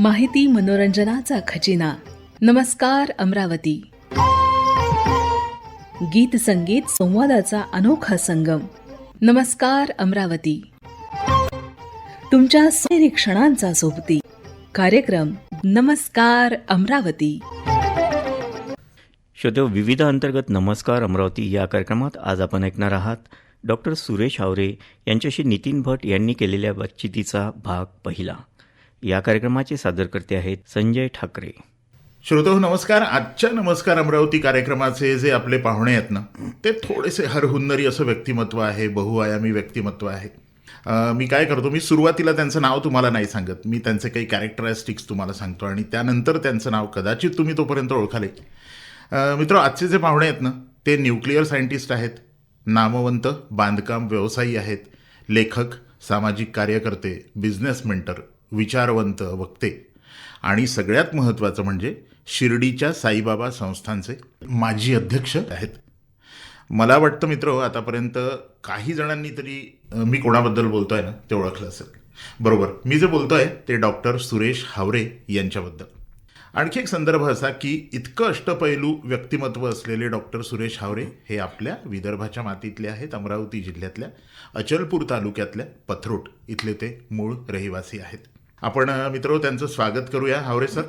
माहिती मनोरंजनाचा खजिना. नमस्कार अमरावती. गीत संगीत संवादाचा अनोखा संगम. नमस्कार अमरावती. तुमच्या क्षणांचा सोबती. कार्यक्रम नमस्कार अमरावती. श्रोते विविध अंतर्गत नमस्कार अमरावती या कार्यक्रमात आज आपण ऐकणार आहात डॉक्टर सुरेश आवरे यांच्याशी नितीन भट यांनी केलेल्या बातचितीचा भाग पहिला. या कार्यक्रमाचे सादरकर्ते आहेत संजय ठाकरे. श्रोतो नमस्कार. आजच्या नमस्कार अमरावती कार्यक्रमाचे जे आपले पाहुणे आहेत ना ते थोडेसे हरहुन्नरी असं व्यक्तिमत्व आहे बहुआयामी व्यक्तिमत्व आहे. मी काय करतो मी सुरुवातीला त्यांचं नाव तुम्हाला नाही सांगत. मी त्यांचे काही कॅरेक्टरिस्टिक्स तुम्हाला सांगतो आणि त्यानंतर त्यांचं नाव कदाचित तुम्ही तोपर्यंत ओळखाले. मित्र आजचे जे पाहुणे आहेत ना ते न्यूक्लिअर सायंटिस्ट आहेत नामवंत बांधकाम व्यवसायी आहेत लेखक सामाजिक कार्यकर्ते बिझनेस मेंटर विचारवंत वक्ते. आणि सगळ्यात महत्त्वाचं म्हणजे शिर्डीच्या साईबाबा संस्थांचे माजी अध्यक्ष आहेत. मला वाटतं मित्र आतापर्यंत काही जणांनी तरी मी कोणाबद्दल बोलतोय ना ते ओळखलं असेल. बरोबर. मी जे बोलतो आहे ते डॉक्टर सुरेश हावरे यांच्याबद्दल. आणखी एक संदर्भ असा की इतकं अष्टपैलू व्यक्तिमत्व असलेले डॉक्टर सुरेश हावरे हे आपल्या विदर्भाच्या मातीतले आहेत अमरावती जिल्ह्यातल्या अचलपूर तालुक्यातल्या पथरोट इथले ते मूळ रहिवासी आहेत. आपण मित्र त्यांचं स्वागत करूया. हावरे सर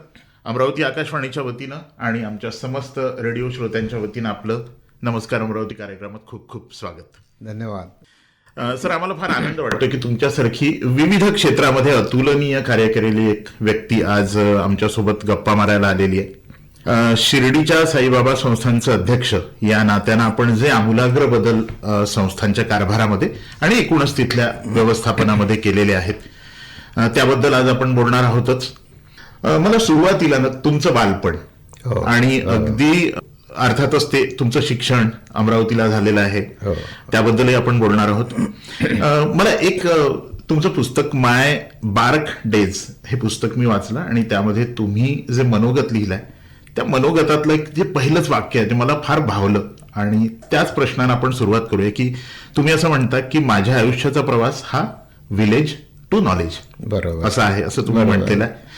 अमरावती आकाशवाणीच्या वतीनं आणि आमच्या समस्त रेडिओ श्रोत्यांच्या वतीनं आपलं नमस्कार अमरावती कार्यक्रमात खूप खूप स्वागत. धन्यवाद. सर आम्हाला फार आनंद वाटतो की तुमच्यासारखी विविध क्षेत्रामध्ये अतुलनीय कार्य केलेली एक व्यक्ती आज आमच्यासोबत गप्पा मारायला आलेली आहे. शिर्डीच्या साईबाबा संस्थांचं अध्यक्ष या नात्यानं आपण जे आमूलाग्र बदल संस्थांच्या कारभारामध्ये आणि एकूणच तिथल्या व्यवस्थापनामध्ये केलेले आहेत त्याबद्दल आज आपण बोलणार आहोतच. मला सुरुवातीला ना तुमचं बालपण हो. आणि अगदी अर्थातच ते तुमचं शिक्षण अमरावतीला झालेलं आहे. हो. त्याबद्दलही आपण बोलणार आहोत. मला एक तुमचं पुस्तक माय बार्क डेज हे पुस्तक मी वाचलं आणि त्यामध्ये तुम्ही जे मनोगत लिहिलंय त्या मनोगतातलं एक जे पहिलंच वाक्य आहे ते मला फार भावलं. आणि त्याच प्रश्नानं आपण सुरुवात करूया की तुम्ही असं म्हणता की माझ्या आयुष्याचा प्रवास हा विलेज टू नॉलेज. बरोबर. असं आहे असं तुम्ही. म्हटलेलं आहे.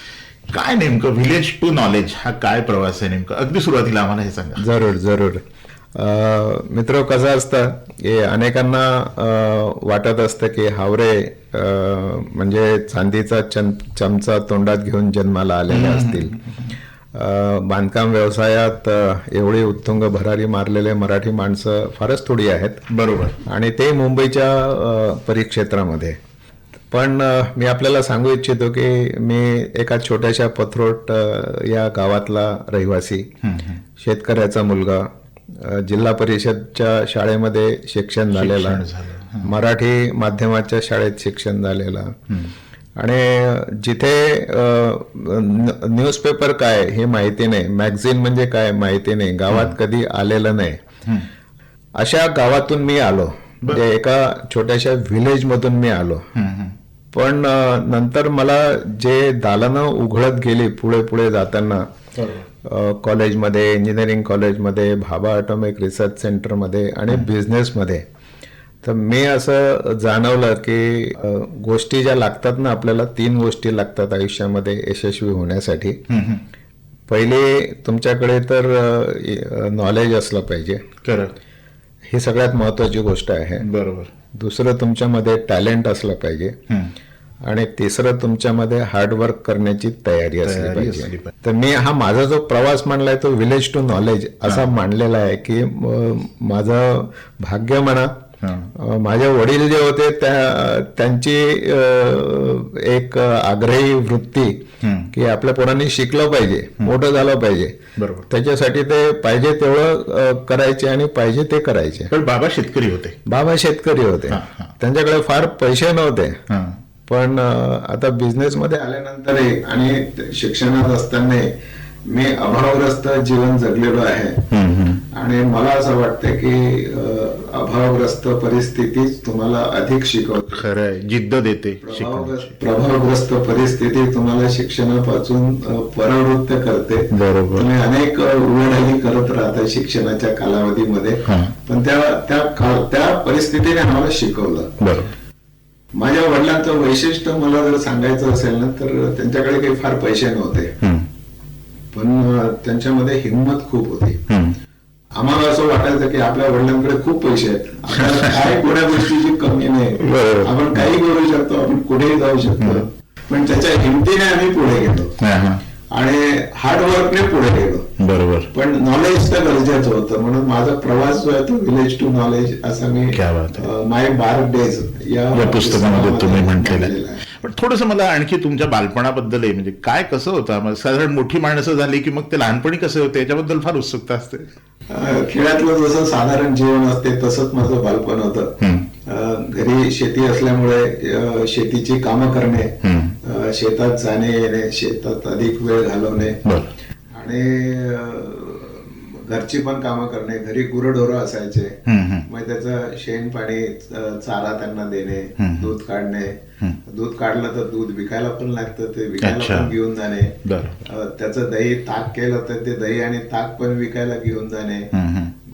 काय नेमकं विलेज टू नॉलेज हा काय प्रवास आहे नेमकं? अगदी सुरुवातीला आम्हाला हे सांगा. जरूर जरूर. मित्र कसं असतं की अनेकांना वाटत असतं की हावरे म्हणजे चांदीचा चम चमचा तोंडात घेऊन जन्माला आलेले असतील. बांधकाम व्यवसायात एवढी उत्तुंग भरारी मारलेले मराठी माणसं फारच थोडी आहेत. बरोबर. आणि ते मुंबईच्या परिक्षेत्रामध्ये. पण मी आपल्याला सांगू इच्छितो की मी एका छोट्याशा पथरोट या गावातला रहिवासी. शेतकऱ्याचा मुलगा. जिल्हा परिषदच्या शाळेमध्ये शिक्षण झालेला. झालं. मराठी माध्यमाच्या शाळेत शिक्षण झालेलं. आणि जिथे न्यूजपेपर काय हे माहिती नाही. मॅगझिन म्हणजे काय माहिती नाही. गावात कधी आलेलं नाही. अशा गावातून मी आलो. म्हणजे एका छोट्याशा व्हिलेज मधून मी आलो. पण नंतर मला जे दालनं उघडत गेली पुढे पुढे जाताना कॉलेजमध्ये इंजिनिअरिंग कॉलेजमध्ये भाभा ऑटोमिक रिसर्च सेंटरमध्ये आणि बिझनेसमध्ये तर मी असं जाणवलं की गोष्टी ज्या लागतात ना आपल्याला तीन गोष्टी लागतात आयुष्यामध्ये यशस्वी होण्यासाठी. पहिले तुमच्याकडे तर नॉलेज असलं पाहिजे. ही सगळ्यात महत्वाची गोष्ट आहे. बरोबर. दुसरं तुमच्यामध्ये टॅलेंट असलं पाहिजे. आणि तिसरं तुमच्यामध्ये हार्डवर्क करण्याची तयारी असली पाहिजे. तर मी हा माझा जो प्रवास मांडलाय तो विलेज टू नॉलेज असा मांडलेला आहे की माझं भाग्य म्हणा माझे वडील जे होते त्या त्यांची एक आग्रही वृत्ती. की आपल्या पोरांनी शिकलं पाहिजे मोठं झालं पाहिजे. बरोबर. त्याच्यासाठी ते पाहिजे तेवढं करायचे आणि पाहिजे ते करायचे. पण बाबा शेतकरी होते. बाबा शेतकरी होते. त्यांच्याकडे फार पैसे नव्हते. पण आता बिझनेस मध्ये आल्यानंतर आणि शिक्षणात असताना मी अभावग्रस्त जीवन जगलेलो आहे. आणि मला असं वाटतं की अभावग्रस्त परिस्थितीच तुम्हाला अधिक शिकवते. खरं आहे. जिद्द देते प्रभावग्रस्त परिस्थिती तुम्हाला शिक्षणापासून परावृत्त करते. बरोबर. तुम्ही अनेक उघडही करत राहता शिक्षणाच्या कालावधीमध्ये. पण त्या त्या त्या परिस्थितीने आम्हाला शिकवलं. माझ्या वडिलांचं वैशिष्ट्य मला जर सांगायचं असेल ना तर त्यांच्याकडे काही फार पैसे नव्हते. पण त्यांच्यामध्ये हिंमत खूप होती. आम्हाला असं वाटायचं की आपल्या वडिलांकडे खूप पैसे आहेत. काय कोण्या गोष्टीची कमी नाही. आपण काही करू शकतो आपण कुठेही जाऊ शकतो. पण त्याच्या हिमतीने आम्ही पुढे गेलो. आणि हार्डवर्कने पुढे गेलो. बरोबर. पण नॉलेज तर गरजेचं होतं. म्हणून माझा प्रवास जो आहे तो विलेज टू नॉलेज असा मी. माय बार डेज या पुस्तकामध्ये तुम्ही म्हटलेलं म्हटलेलं आहे. पण थोडस मला आणखी तुमच्या बालपणाबद्दल म्हणजे काय कसं होतं? मग साधारण मोठी माणसं झाली की मग ते लहानपणी कसं होते? याच्याबद्दल फार उत्सुकता असते. अं, खेड्यातलं जसं साधारण जीवन असते तसंच माझं बालपण होतं. घरी शेती असल्यामुळे शेतीची कामं करणे शेतात जाणे येणे शेतात अधिक वेळ घालवणे. आणि घरची पण कामं करणे घरी गुरढोरं असायचे. मग त्याचं शेण पाणी चारा त्यांना देणे दूध काढणे. दूध काढलं तर दूध विकायला पण लागतं ते विकायला. पण घेऊन जाणे. त्याचं दही ताक केलं तर ते दही आणि ताक पण विकायला घेऊन जाणे.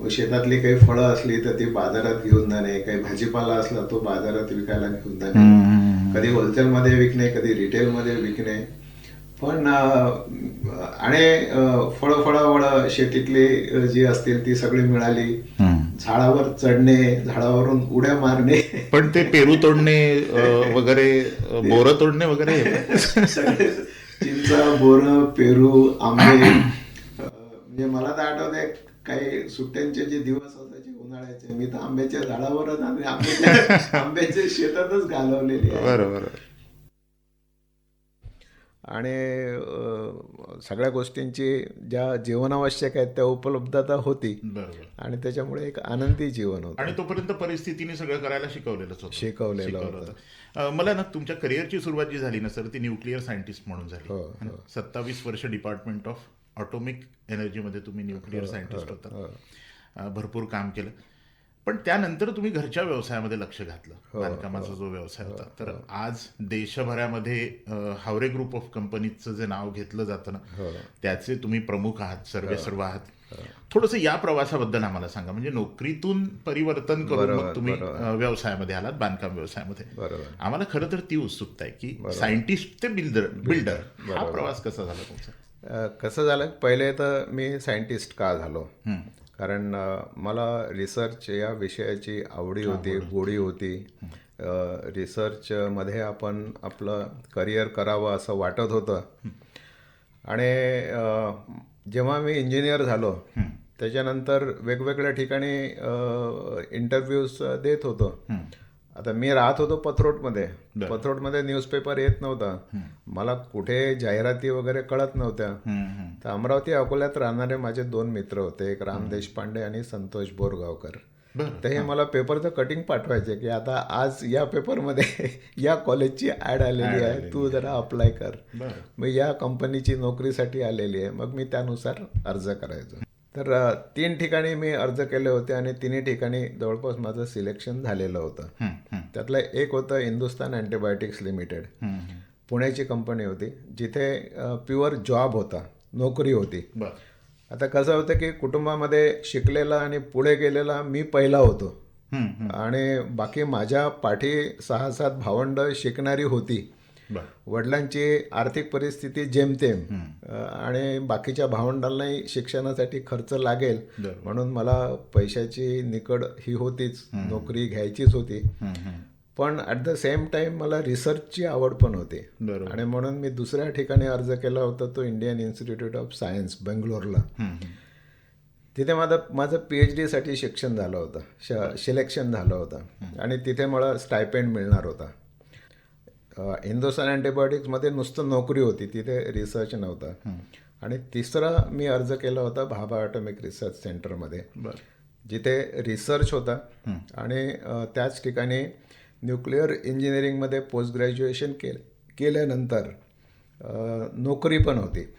शेतातली काही फळं असली तर ती बाजारात घेऊन जाणे. काही भाजीपाला असला तो बाजारात विकायला घेऊन जाणे. कधी होलसेल मध्ये विकणे कधी रिटेल मध्ये विकणे. पण आणि फळ फळावळ शेतीतली जी असतील ती सगळी मिळाली. झाडावर चढणे झाडावरून उड्या मारणे. पण ते पेरू तोडणे वगैरे बोरं तोडणे वगैरे सगळे चिंचा बोर पेरू आंबे म्हणजे मला तर आठवतंय काही सुट्ट्यांचे जे दिवस असायचे उन्हाळ्याचे मी तर आंब्याच्या झाडावरच आणि आंब्याच्या आंब्याच्या शेतातच घालवलेली आहे. बरोबर. आणि सगळ्या गोष्टींची ज्या जीवनावश्यक आहेत त्या उपलब्धता होती. आणि त्याच्यामुळे एक आनंदी जीवन होतं. आणि तोपर्यंत परिस्थितीने सगळं करायला शिकवलेलंच होतं. शिकवलेलं होतं. मला ना तुमच्या करिअरची सुरुवात जी झाली ना सर ती न्यूक्लिअर सायंटिस्ट म्हणून हो, झाली सत्तावीस वर्ष डिपार्टमेंट ऑफ ऑटोमिक एनर्जीमध्ये तुम्ही न्यूक्लिअर हो, सायंटिस्ट होता. भरपूर काम केलं. पण त्यानंतर तुम्ही घरच्या व्यवसायामध्ये लक्ष घातलं. हो, बांधकामाचा जो व्यवसाय होता. तर आज देशभरामध्ये हावरे ग्रुप ऑफ कंपनीजचं जे नाव घेतलं जातं ना हो. त्याचे तुम्ही प्रमुख आहात सर्वे सर्व आहात. थोडस या प्रवासाबद्दल आम्हाला सांगा. म्हणजे नोकरीतून परिवर्तन करून मग तुम्ही व्यवसायामध्ये आलात बांधकाम व्यवसायामध्ये. आम्हाला खरं तर ती उत्सुकता आहे की सायंटिस्ट ते बिल्डर बिल्डर हा प्रवास कसा झाला तुमचा? कसं झालं? पहिले तर मी सायंटिस्ट का झालो? कारण मला रिसर्च या विषयाची आवडी होती गोडी होती. रिसर्च मध्ये आपण आपलं करिअर करावं असं वाटत होतं. आणि जेव्हा मी इंजिनियर झालो त्याच्यानंतर वेगवेगळ्या ठिकाणी इंटरव्ह्यूज देत होतो. आता मी राहत होतो पथरोटमध्ये. पथरोटमध्ये न्यूजपेपर येत नव्हता. मला कुठे जाहिराती वगैरे कळत नव्हत्या. तर अमरावती अकोल्यात राहणारे माझे दोन मित्र होते एक राम देशपांडे आणि संतोष बोरगावकर. तर हे मला पेपरचं कटिंग पाठवायचे की आता आज या पेपरमध्ये या कॉलेजची ऍड आलेली आहे. तू जरा अप्लाय कर. मग या कंपनीची नोकरीसाठी आलेली आहे. मग मी त्यानुसार अर्ज करायचो. तर तीन ठिकाणी मी अर्ज केले होते आणि तिन्ही ठिकाणी जवळपास माझं सिलेक्शन झालेलं होतं. त्यातलं एक होतं हिंदुस्तान अँटीबायोटिक्स लिमिटेड पुण्याची कंपनी होती जिथे प्युअर जॉब होता नोकरी होती. आता कसं होतं की कुटुंबामध्ये शिकलेला आणि पुढे गेलेला मी पहिला होतो. आणि बाकी माझ्या पाठी सहा सात भावंड शिकणारी होती. वडिलांची आर्थिक परिस्थिती जेमतेम आणि बाकीच्या भावंडांनाही शिक्षणासाठी खर्च लागेल म्हणून मला पैशाची निकड ही होतीच नोकरी घ्यायचीच होती. पण ॲट द सेम टाइम मला रिसर्चची आवड पण होती. आणि म्हणून मी दुसऱ्या ठिकाणी अर्ज केला होता तो इंडियन इन्स्टिट्यूट ऑफ सायन्स बेंगलोरला. तिथे माझं माझं पी एच डीसाठी शिक्षण झालं होतं श सिलेक्शन झालं होतं. आणि तिथे मला स्टायपेंड मिळणार होता. अ, हिंदुस्तान अँटीबायोटिक्समध्ये नुसतं नोकरी होती तिथे रिसर्च नव्हता. आणि तिसरा मी अर्ज केला होता भाभा ऑटोमिक रिसर्च सेंटरमध्ये जिथे रिसर्च होता. आणि त्याच ठिकाणी न्यूक्लिअर इंजिनिअरिंगमध्ये पोस्ट ग्रॅज्युएशन के केल्यानंतर नोकरी पण होती.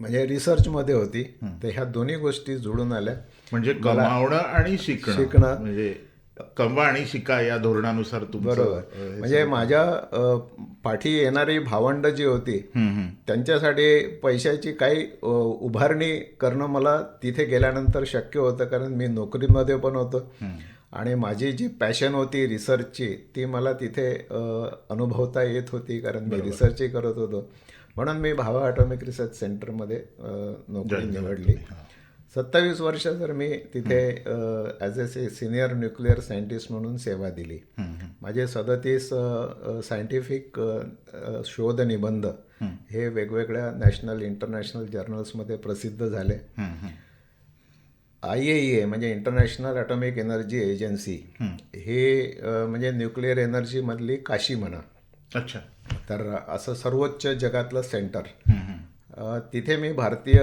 म्हणजे रिसर्चमध्ये होती. तर ह्या दोन्ही गोष्टी जुळून आल्या. म्हणजे कमावणं आणि शिकणं. शिकणं. म्हणजे कमवा आणि शिका या धोरणानुसार तुमचं बरोबर. म्हणजे माझ्या पाठी येणारी भावंड जी होती त्यांच्यासाठी पैशाची काही उभारणी करणं मला तिथे गेल्यानंतर शक्य होतं कारण मी नोकरीमध्ये पण होतो. आणि माझी जी पॅशन होती रिसर्चची ती मला तिथे अनुभवता येत होती कारण मी रिसर्चही करत होतो. म्हणून मी भावा ॲटॉमिक रिसर्च सेंटरमध्ये नोकरी निवडली. सत्तावीस वर्ष तर मी तिथे ॲज ए सी सिनियर न्यूक्लिअर सायंटिस्ट म्हणून सेवा दिली. माझे सदतीस सायंटिफिक शोध निबंध हे वेगवेगळ्या नॅशनल इंटरनॅशनल जर्नल्समध्ये प्रसिद्ध झाले. आय ए ए म्हणजे इंटरनॅशनल ॲटॉमिक एनर्जी एजन्सी हे अ, म्हणजे न्यूक्लिअर एनर्जीमधली काशी म्हणा. अच्छा. तर असं सर्वोच्च जगातलं सेंटर अ, तिथे मी भारतीय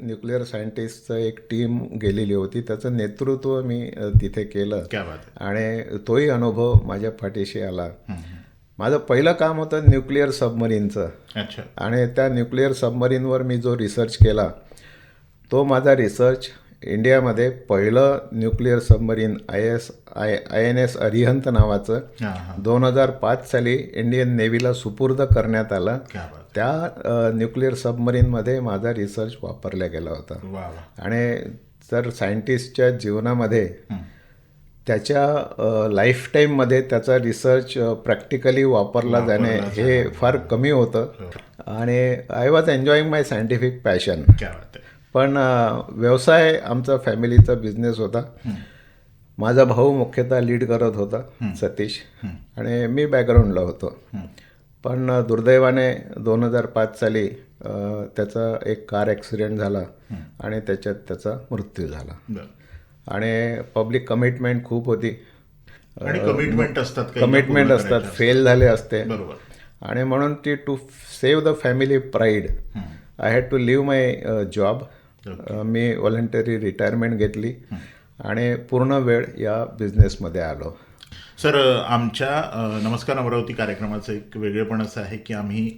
न्यूक्लिअर सायंटिस्टचं एक टीम गेलेली होती. त्याचं नेतृत्व मी तिथे केलं. आणि तोही अनुभव माझ्या पाठीशी आला. माझं पहिलं काम होतं न्यूक्लिअर सबमरीनचं अच्छा. आणि त्या न्यूक्लिअर सबमरीनवर मी जो रिसर्च केला तो माझा रिसर्च इंडियामध्ये पहिलं nuclear submarine I S I I N S Arihant नावाचं हां हां. दोन हजार पाच साली इंडियन नेव्हीला सुपूर्द करण्यात आलं. त्या न्यूक्लिअर सबमरीनमध्ये माझा रिसर्च वापरला गेला होता. आणि जर सायंटिस्टच्या जीवनामध्ये त्याच्या लाईफ टाईममध्ये त्याचा रिसर्च प्रॅक्टिकली वापरला जाणे हे फार कमी होतं. आणि I was enjoying my scientific passion. पण व्यवसाय आमचा फॅमिलीचा बिझनेस होता. माझा भाऊ मुख्यतः लीड करत होता सतीश. आणि मी बॅकग्राऊंडला होतो. पण दुर्दैवाने दोन हजार पाच साली त्याचा एक कार ॲक्सिडेंट झाला आणि त्याच्यात त्याचा मृत्यू झाला. आणि पब्लिक कमिटमेंट खूप होती. आणि कमिटमेंट असतात कमिटमेंट असतात फेल झाले असते. आणि म्हणून ती to save the family pride I had to leave my job me voluntary retirement घेतली आणि पूर्ण वेळ या बिझनेसमध्ये आलो. सर आमच्या नमस्कार अमरावती कार्यक्रमाचं एक वेगळेपण असं आहे की आम्ही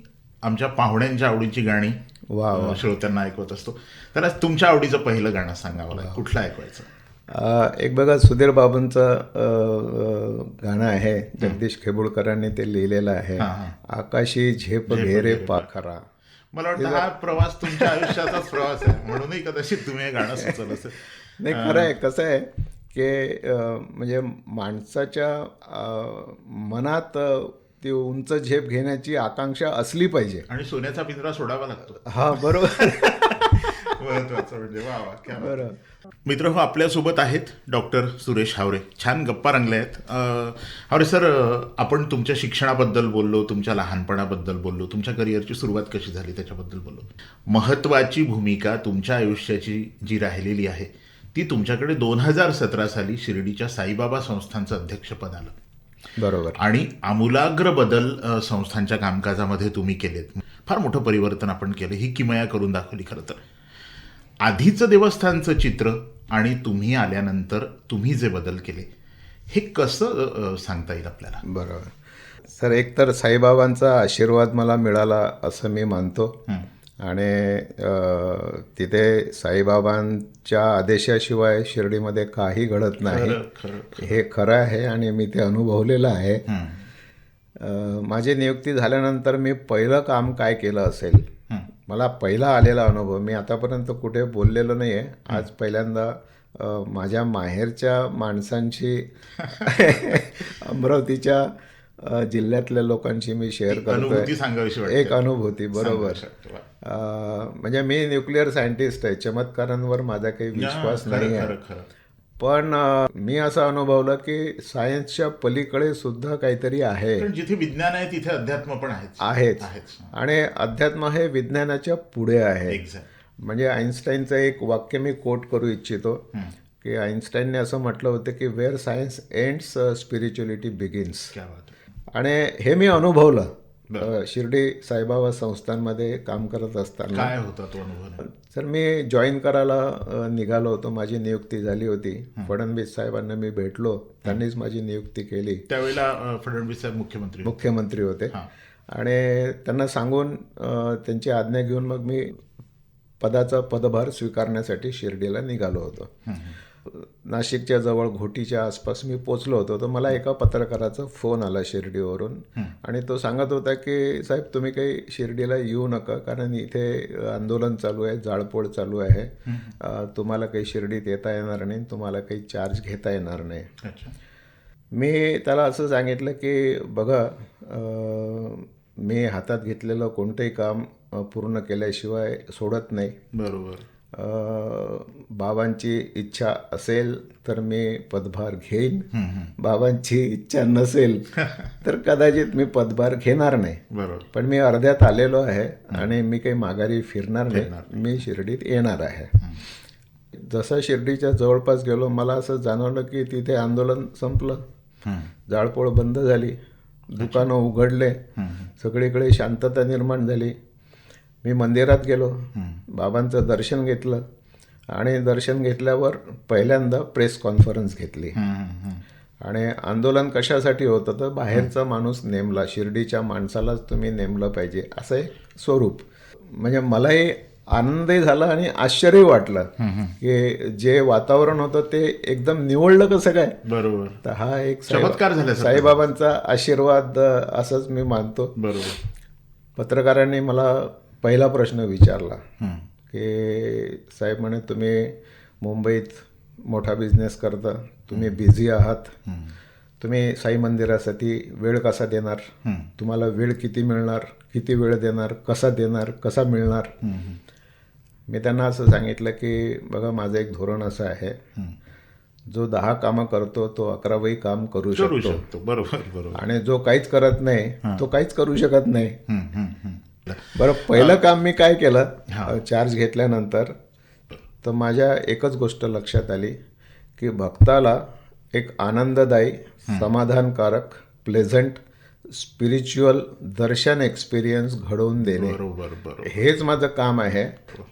आमच्या पाहुण्यांच्या आवडीची गाणी वा, श्रोत्यांना ऐकवत असतो. तर आज तुमच्या आवडीचं पहिलं गाणं सांगा मला. कुठलं ऐकवायचं? एक बघा सुधीर बाबूंचं गाणं आहे. जगदीश खेबुळकरांनी ते लिहिलेलं आहे. आकाशी झेप घेरे पाखरा. मला वाटतं हा प्रवास तुमच्या आयुष्याचाच प्रवास आहे. म्हणूनही कदाचित तुम्ही हे गाणं सुचवलं असेल. नाही खरं आहे कसं आहे की म्हणजे माणसाच्या मनात ती उंच झेप घेण्याची आकांक्षा असली पाहिजे. आणि सोन्याचा पिंजरा सोडावा लागतो. हा बरोबर. महत्वाचं म्हणजे वा वा क्या बात. मित्र हो आपल्यासोबत आहेत डॉक्टर सुरेश हावरे. छान गप्पा रंगल्या आहेत. हावरे सर आपण तुमच्या शिक्षणाबद्दल बोललो तुमच्या लहानपणाबद्दल बोललो तुमच्या करिअरची सुरुवात कशी झाली त्याच्याबद्दल बोललो. महत्वाची भूमिका तुमच्या आयुष्याची जी राहिलेली आहे ती तुमच्याकडे दोन हजार सतरा साली शिर्डीच्या साईबाबा संस्थांचं अध्यक्षपद आलं. बरोबर. आणि आमूलाग्र बदल संस्थांच्या कामकाजामध्ये तुम्ही केलेत. फार मोठं परिवर्तन आपण केलं. ही किमया करून दाखवली खरं तर. आधीचं देवस्थानचं चित्र आणि तुम्ही आल्यानंतर तुम्ही जे बदल केले हे कसं सांगता येईल आपल्याला? बरोबर. सर एकतर साईबाबांचा आशीर्वाद मला मिळाला असं मी मानतो. आणि तिथे साईबाबांच्या आदेशाशिवाय शिर्डीमध्ये काही घडत नाही. हे खरं आहे आणि मी ते अनुभवलेलं आहे. माझी नियुक्ती झाल्यानंतर मी पहिलं काम काय केलं असेल मला पहिला आलेला अनुभव मी आतापर्यंत कुठे बोललेलो नाही आहे आज पहिल्यांदा माझ्या माहेरच्या माणसांशी अमरावतीच्या जिल्ह्यातल्या लोकांशी मी शेअर वाटते. एक अनुभूती बरोबर. म्हणजे मी न्यूक्लिअर सायंटिस्ट आहे. चमत्कारांवर माझा काही विश्वास नाही आहे पण मी असं अनुभवलं की सायन्सच्या पलीकडे सुद्धा काहीतरी आहे. जिथे विज्ञान आहे तिथे अध्यात्म पण आहेच. आणि अध्यात्म हे विज्ञानाच्या पुढे आहे. म्हणजे आईन्स्टाईनचं एक वाक्य मी कोट करू इच्छितो की आईन्स्टाईनने असं म्हटलं होतं की where science ends spirituality begins. आणि हे मी अनुभवलं. शिर्डी साईबाबा संस्थांमध्ये काम करत असताना काय होता तो अनुभव? तर मी जॉईन करायला निघालो होतो. माझी नियुक्ती झाली होती. फडणवीस साहेबांना मी भेटलो. त्यांनीच माझी नियुक्ती केली. त्यावेळेला फडणवीस साहेब मुख्यमंत्री. मुख्यमंत्री होते. आणि त्यांना सांगून त्यांची आज्ञा घेऊन मग मी पदाचा पदभार स्वीकारण्यासाठी शिर्डीला निघालो होतो. नाशिकच्या जवळ घोटीच्या आसपास मी पोचलो होतो तर मला एका पत्रकाराचा फोन आला शिर्डीवरून. आणि तो सांगत होता की साहेब तुम्ही काही शिर्डीला येऊ नका कारण इथे आंदोलन चालू आहे जाळपोळ चालू आहे. तुम्हाला काही शिर्डीत येता येणार नाही तुम्हाला काही चार्ज घेता येणार नाही. अच्छा. मी त्याला असं सांगितलं की बघा मी हातात घेतलेलं कोणतंही काम पूर्ण केल्याशिवाय सोडत नाही. बरोबर. बाबांची इच्छा असेल तर मी पदभार घेईन. बाबांची इच्छा नसेल तर कदाचित मी पदभार घेणार नाही. बरोबर. पण मी अर्ध्यात आलेलो आहे आणि मी काही माघारी फिरणार नाही. मी शिर्डीत येणार आहे. जसं शिर्डीच्या जवळपास गेलो मला असं जाणवलं की तिथे आंदोलन संपलं. जाळपोळ बंद झाली. दुकानं उघडले. सगळीकडे शांतता निर्माण झाली. मी मंदिरात गेलो. बाबांचं दर्शन घेतलं. आणि दर्शन घेतल्यावर पहिल्यांदा प्रेस कॉन्फरन्स घेतली. आणि आंदोलन कशासाठी होतं तर बाहेरचा माणूस नेमला शिर्डीच्या माणसालाच तुम्ही नेमलं पाहिजे असं एक स्वरूप. म्हणजे मलाही आनंदही झाला आणि आश्चर्य वाटलं की जे वातावरण होतं ते एकदम निवडलं कसं काय? बरोबर. तर हा एक चमत्कार झाल्यासारखं. साईबाबांचा आशीर्वाद असंच मी मानतो. बरोबर. पत्रकारांनी मला पहिला प्रश्न विचारला की साहेब म्हणे तुम्ही मुंबईत मोठा बिझनेस करता तुम्ही बिझी आहात. तुम्ही साई मंदिरासाठी वेळ कसा देणार? तुम्हाला वेळ किती मिळणार? किती वेळ देणार? कसा देणार? कसा मिळणार? मी त्यांना असं सांगितलं की बघा माझं एक धोरण असं आहे. जो दहा कामं करतो तो अकरावही काम करू शकतो. बरोबर बरोबर. आणि जो काहीच करत नाही तो काहीच करू शकत नाही. बरं पहिलं काम मी काय केलं चार्ज घेतल्यानंतर तर माझ्या एकच गोष्ट लक्षात आली की भक्ताला एक आनंददायी समाधानकारक प्लेझंट स्पिरिच्युअल दर्शन एक्सपिरियन्स घडवून देणे. बरोबर बरोबर. हेच माझं काम आहे.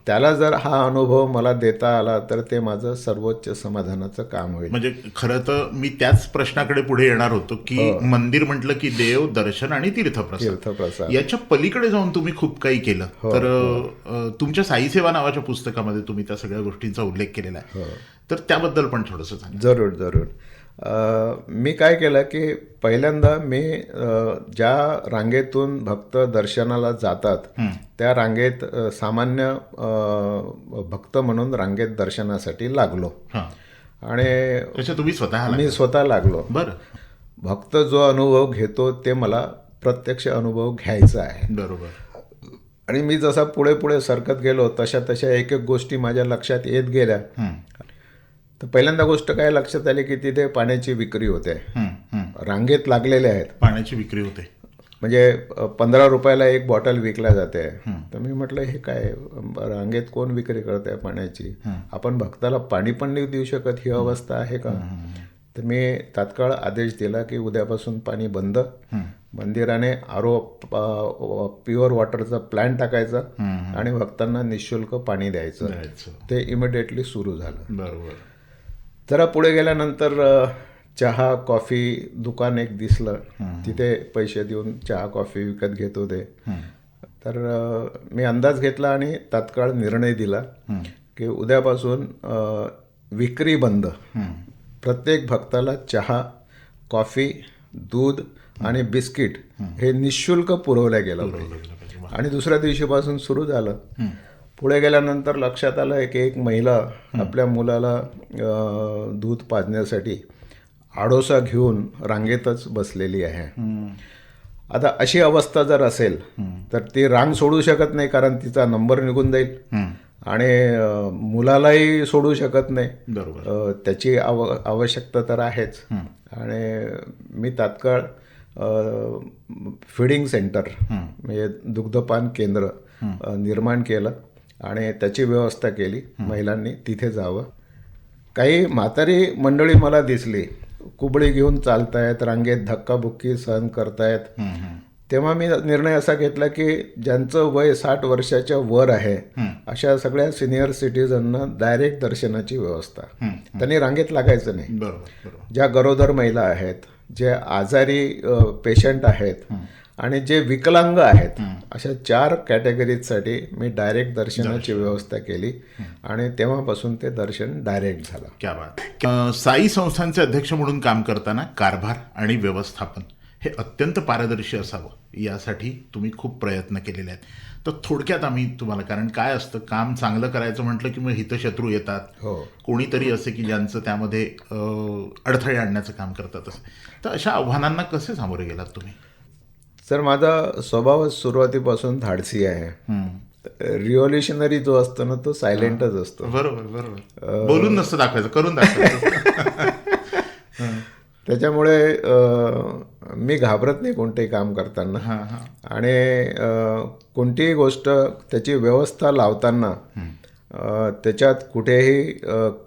त्याला जर हा अनुभव मला देता आला तर ते माझं सर्वोच्च समाधानाचं काम होईल. म्हणजे खरं तर मी त्याच प्रश्नाकडे पुढे येणार होतो की मंदिर म्हटलं की देव दर्शन आणि तीर्थप्रसाद. तीर्थप्रसाद. याच्या पलीकडे जाऊन तुम्ही खूप काही केलं. तर अ, तुमच्या साई सेवा नावाच्या पुस्तकामध्ये तुम्ही त्या सगळ्या गोष्टींचा उल्लेख केलेला आहे. तर त्याबद्दल पण थोडंसं जरूर जरूर. मी काय केलं की पहिल्यांदा मी ज्या रांगेतून भक्त दर्शनाला जातात त्या रांगेत सामान्य भक्त म्हणून रांगेत दर्शनासाठी लागलो. आणि तुम्ही स्वतः मी स्वतः लागलो. बरं. भक्त जो अनुभव घेतो ते मला प्रत्यक्ष अनुभव घ्यायचा आहे. बरोबर. आणि मी जसा पुढे पुढे सरकत गेलो तशा तशा एक एक गोष्टी माझ्या लक्षात येत गेल्या. तर पहिल्यांदा गोष्ट काय लक्षात आली की तिथे पाण्याची विक्री होते. रांगेत लागलेले आहेत. पाण्याची विक्री होते. म्हणजे पंधरा रुपयाला एक बॉटल विकल्या जाते. तर मी म्हटलं हे काय रांगेत कोण विक्री करत आहे पाण्याची आपण भक्ताला पाणी पण नाही देऊ शकत ही अवस्था आहे का? तर मी तात्काळ आदेश दिला की उद्यापासून पाणी बंद. मंदिराने आरो प्युअर वॉटरचा प्लॅन टाकायचा आणि भक्तांना निशुल्क पाणी द्यायचं. ते इमिडिएटली सुरू झालं. बरोबर. जरा पुढे गेल्यानंतर चहा कॉफी दुकान एक दिसलं. तिथे पैसे देऊन चहा कॉफी विकत घेत होते. तर मी अंदाज घेतला आणि तात्काळ निर्णय दिला की उद्यापासून विक्री बंद. प्रत्येक भक्ताला चहा कॉफी दूध आणि बिस्किट हे निशुल्क पुरवल्या गेलं आणि दुसऱ्या दिवशीपासून सुरू झालं. पुढे गेल्यानंतर लक्षात आलं की एक महिला आपल्या मुलाला दूध पाजण्यासाठी आडोसा घेऊन रांगेतच बसलेली आहे. आता अशी अवस्था जर असेल तर ती रांग सोडू शकत नाही कारण तिचा नंबर निघून जाईल. आणि मुलालाही सोडू शकत नाही. बरोबर. त्याची आव आवश्यकता तर आहेच. आणि मी तात्काळ फिडिंग सेंटर म्हणजे दुग्धपान केंद्र निर्माण केलं. आणि त्याची व्यवस्था केली महिलांनी तिथे जावं. काही म्हातारी मंडळी मला दिसली. कुबळी घेऊन चालतायत रांगेत धक्काबुक्की सहन करतायत. तेव्हा मी निर्णय असा घेतला की ज्यांचं वय साठ वर्षाच्या वर आहे अशा सगळ्या सिनियर सिटीजनना डायरेक्ट दर्शनाची व्यवस्था. त्यांनी रांगेत लागायचं नाही. ज्या गरोदर महिला आहेत जे आजारी पेशंट आहेत आणि जे विकलांग आहेत अशा चार कॅटेगरीजसाठी मी डायरेक्ट दर्शनाची व्यवस्था केली आणि तेव्हापासून ते दर्शन डायरेक्ट झालं. क्या बात. साई संस्थांचे अध्यक्ष म्हणून काम करताना कारभार आणि व्यवस्थापन हे अत्यंत पारदर्शी असावं यासाठी तुम्ही खूप प्रयत्न केलेले आहेत. तर थोडक्यात आम्ही तुम्हाला कारण काय असतं काम चांगलं करायचं म्हटलं की मग हितशत्रू येतात. हो. कोणीतरी असे की ज्यांचं त्यामध्ये अडथळे आणण्याचं काम करतात असं. तर अशा आव्हानांना कसे सामोरे गेलात तुम्ही? सर माझा स्वभावच सुरुवातीपासून धाडसी आहे. रिव्हॉल्युशनरी जो असतो ना तो सायलेंटच असतो. बरोबर बरोबर. बोलून नसतं दाखवायचं करून दाखवायचं. त्याच्यामुळे मी घाबरत नाही कोणतेही काम करताना. आणि कोणतीही गोष्ट त्याची व्यवस्था लावताना त्याच्यात कुठेही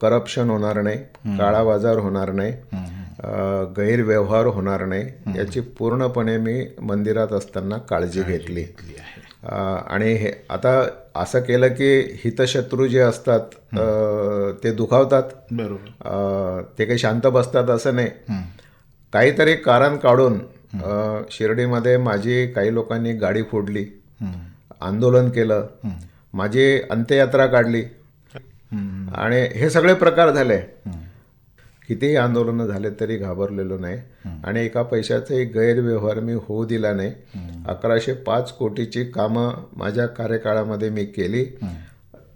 करप्शन होणार नाही काळा बाजार होणार नाही गैरव्यवहार होणार नाही याची पूर्णपणे मी मंदिरात असताना काळजी घेतली. आणि हे आता असं केलं की हितशत्रू जे असतात ते दुखावतात. बरोबर. ते काही शांत बसतात असं नाही. काहीतरी कारण काढून शिर्डीमध्ये माझी काही लोकांनी गाडी फोडली. आंदोलन केलं. माझी अंत्ययात्रा काढली. आणि हे सगळे प्रकार झाले. कितीही आंदोलनं झाले तरी घाबरलेलो नाही. आणि एका पैशाचाही गैरव्यवहार मी होऊ दिला नाही. अकराशे पाच कोटीची कामं माझ्या कार्यकाळामध्ये मी केली.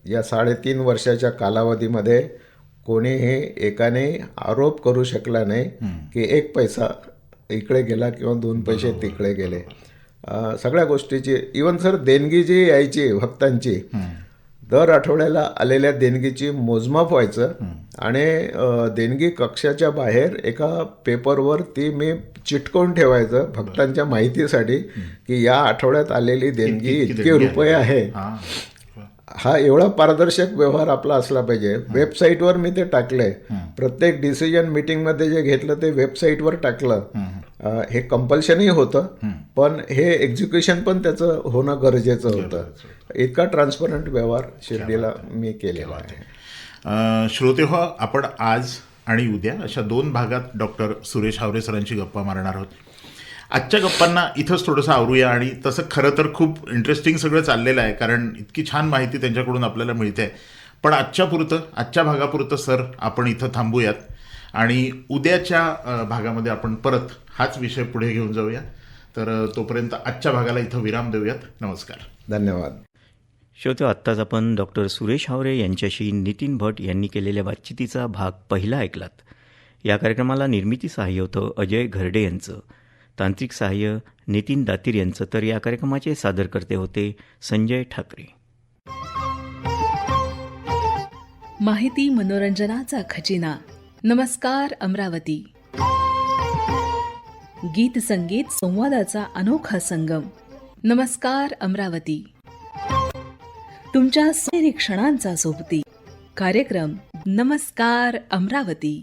या साडेतीन वर्षाच्या कालावधीमध्ये कोणीही एकाने आरोप करू शकला नाही की एक पैसा इकडे गेला किंवा दोन पैसे तिकडे गेले. सगळ्या गोष्टीची. इवन सर देणगी जी यायची भक्तांची. दर आठवड्याला आलेल्या देणगीची मोजमाप व्हायचं आणि देणगी कक्षाच्या बाहेर एका पेपरवर ती मी चिटकवून ठेवायचं भक्तांच्या माहितीसाठी की या आठवड्यात आलेली देणगी इतके रुपये आहे. हां एवढा पारदर्शक व्यवहार आपला असला पाहिजे. वेबसाईटवर मी ते टाकलंय. प्रत्येक डिसिजन मीटिंगमध्ये जे घेतलं ते वेबसाईटवर टाकलं. हे कंपल्शनही होतं. पण हे एक्झिक्युशन पण त्याचं होणं गरजेचं होतं. इतका ट्रान्सपरंट व्यवहार शिर्डीला मी केलेला आहे. श्रोते हो आपण आज आणि उद्या अशा दोन भागात डॉक्टर सुरेश हावरे सरांची गप्पा मारणार आहोत. आजच्या गप्पांना इथंच थोडंसं आवरूया आणि तसं खरं तर खूप इंटरेस्टिंग सगळं चाललेलं आहे कारण इतकी छान माहिती त्यांच्याकडून आपल्याला मिळते. पण आजच्या पुरतं आजच्या भागापुरतं सर आपण इथं थांबूयात. आणि उद्याच्या भागामध्ये आपण परत हाच विषय पुढे घेऊन जाऊया. तर तोपर्यंत आजच्या भागाला इथं विराम देऊयात. नमस्कार. धन्यवाद. श्रोते आत्ताच आपण डॉक्टर सुरेश हावरे यांच्याशी नितीन भट यांनी केलेल्या बातचितीचा भाग पहिला ऐकलात. या कार्यक्रमाला निर्मिती सहाय्य होतं अजय घरडे यांचं. तांत्रिक सहाय्य नितीन दातीर यांचं तर या कार्यक्रमाचे सादरकर्ते होते संजय ठाकरे. माहिती मनोरंजनाचा खजिना. नमस्कार अमरावती. गीत संगीत संवादाचा अनोखा संगम. नमस्कार अमरावती. तुमच्या सोनेरी क्षणांचा सोबती. कार्यक्रम नमस्कार अमरावती.